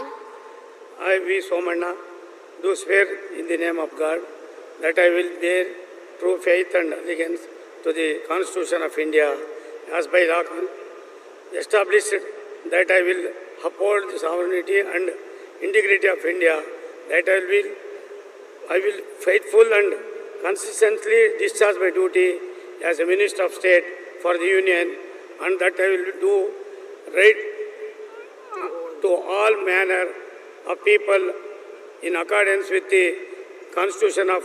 I, V. Somanna, do swear in the name of God that I will bear true faith and allegiance to the Constitution of India as by law established that I will uphold the sovereignty and integrity of India, that I will, I will faithful and consistently discharge my duty as a Minister of State for the Union and that I will do right to all manner of people in accordance with the Constitution of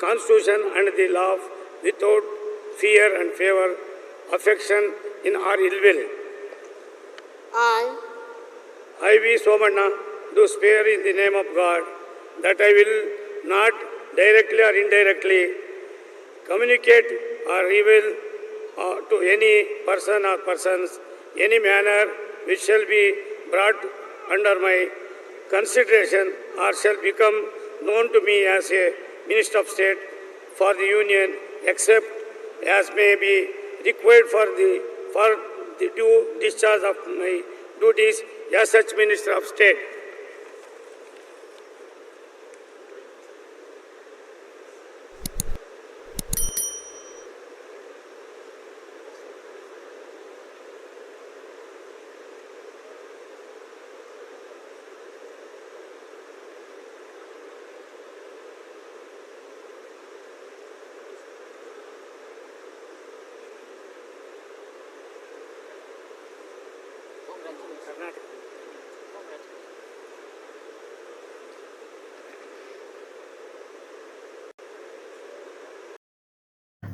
Constitution and the law without fear and favor, affection in or ill will. I, I, V. Somanna, do swear in the name of God that I will not directly or indirectly communicate or reveal uh, to any person or persons any manner which shall be brought under my consideration or shall become known to me as a Minister of State for the Union, except as may be required for the for the due discharge of my duties as such Minister of State.